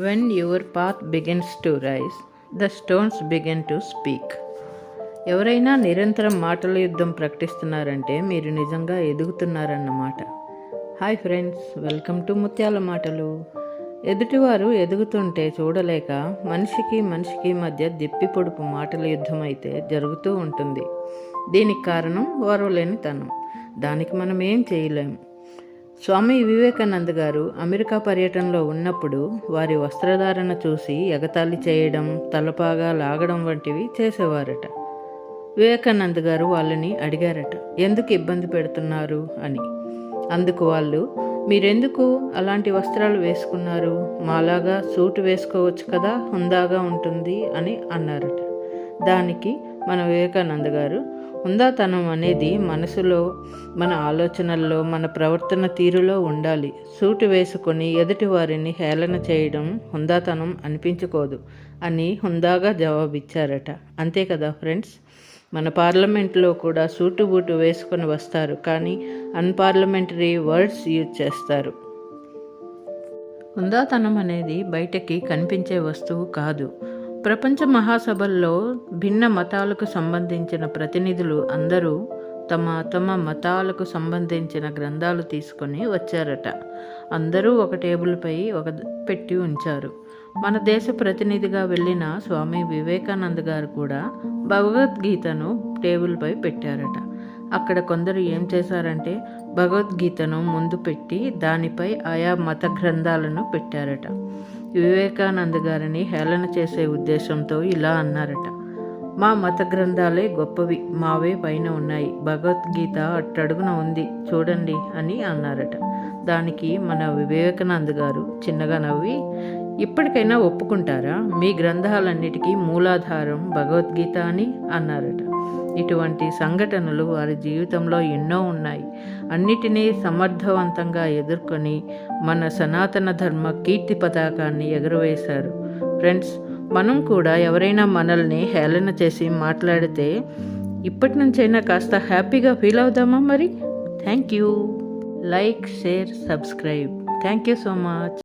When your path begins to rise, the stones begin to speak. ఎవరైనా నిరంతరం మాటల యుద్ధం ప్రకటిస్తున్నారంటే మీరు నిజంగా ఎదుగుతున్నారన్నమాట. Hi friends welcome to Mutyala Matalu. ఎదుటివారు ఎదుగుతుంటే చూడలేక మనిషికి మనిషికి మధ్య దిప్పి పొడుపు మాటల యుద్ధం అయితే జరుగుతూ ఉంటుంది. దీనికి కారణం ఓర్వలేనితనం దానికి మనం ఏం చేయలేము స్వామి వివేకానంద్ గారు అమెరికా పర్యటనలో ఉన్నప్పుడు వారి వస్త్రధారణ చూసి ఎగతాళి చేయడం తలపాగా లాగడం వంటివి చేసేవారట. వివేకానంద్ గారు వాళ్ళని అడిగారట ఎందుకు ఇబ్బంది పెడుతున్నారు? అని. అందుకు వాళ్ళు మీరెందుకు అలాంటి వస్త్రాలు వేసుకున్నారు? మాలాగా సూట్ వేసుకోవచ్చు కదా హుందాగా ఉంటుంది అని అన్నారట. దానికి మన వివేకానంద గారు. హుందాతనం అనేది మనసులో మన ఆలోచనల్లో మన ప్రవర్తన తీరులో ఉండాలి. సూటు వేసుకొని ఎదుటి వారిని హేళన చేయడం హుందాతనం అనిపించుకోదు అని హుందాగా జవాబిచ్చారట. అంతే కదా ఫ్రెండ్స్? మన పార్లమెంట్లో కూడా సూటు బూటు వేసుకొని వస్తారు కానీ అన్పార్లమెంటరీ వర్డ్స్ యూజ్ చేస్తారు. హుందాతనం అనేది బయటకి కనిపించే వస్తువు కాదు. ప్రపంచ మహాసభల్లో భిన్న మతాలకు సంబంధించిన ప్రతినిధులు అందరూ తమ తమ మతాలకు సంబంధించిన గ్రంథాలు తీసుకొని వచ్చారట. అందరూ ఒక టేబుల్పై ఒక పెట్టి ఉంచారు. మన దేశ ప్రతినిధిగా వెళ్ళిన స్వామి వివేకానంద్ గారు కూడా భగవద్గీతను టేబుల్పై పెట్టారట. అక్కడ కొందరు ఏం చేశారంటే భగవద్గీతను ముందు పెట్టి దానిపై ఆయా మత గ్రంథాలను పెట్టారట. వివేకానంద గారిని హేళన చేసే ఉద్దేశంతో ఇలా అన్నారట. మా మత గ్రంథాలే గొప్పవి మావే పైన ఉన్నాయి. భగవద్గీత అట్టడుగున ఉంది చూడండి అని అన్నారట. దానికి మన వివేకానంద గారు చిన్నగా నవ్వి ఇప్పటికైనా ఒప్పుకుంటారా? మీ గ్రంథాలన్నిటికీ మూలాధారం భగవద్గీత అని అన్నారట. ఇటువంటి సంఘటనలు వారి జీవితంలో ఎన్నో ఉన్నాయి. అన్నిటినీ సమర్థవంతంగా ఎదుర్కొని మన సనాతన ధర్మ కీర్తి పతాకాన్ని ఎగురవేశారు. ఫ్రెండ్స్ మనం కూడా ఎవరైనా మనల్ని హేళన చేసి మాట్లాడితే ఇప్పటి నుంచైనా కాస్త హ్యాపీగా ఫీల్ అవుదామా మరి? Thank you. Like share subscribe. Thank you so much.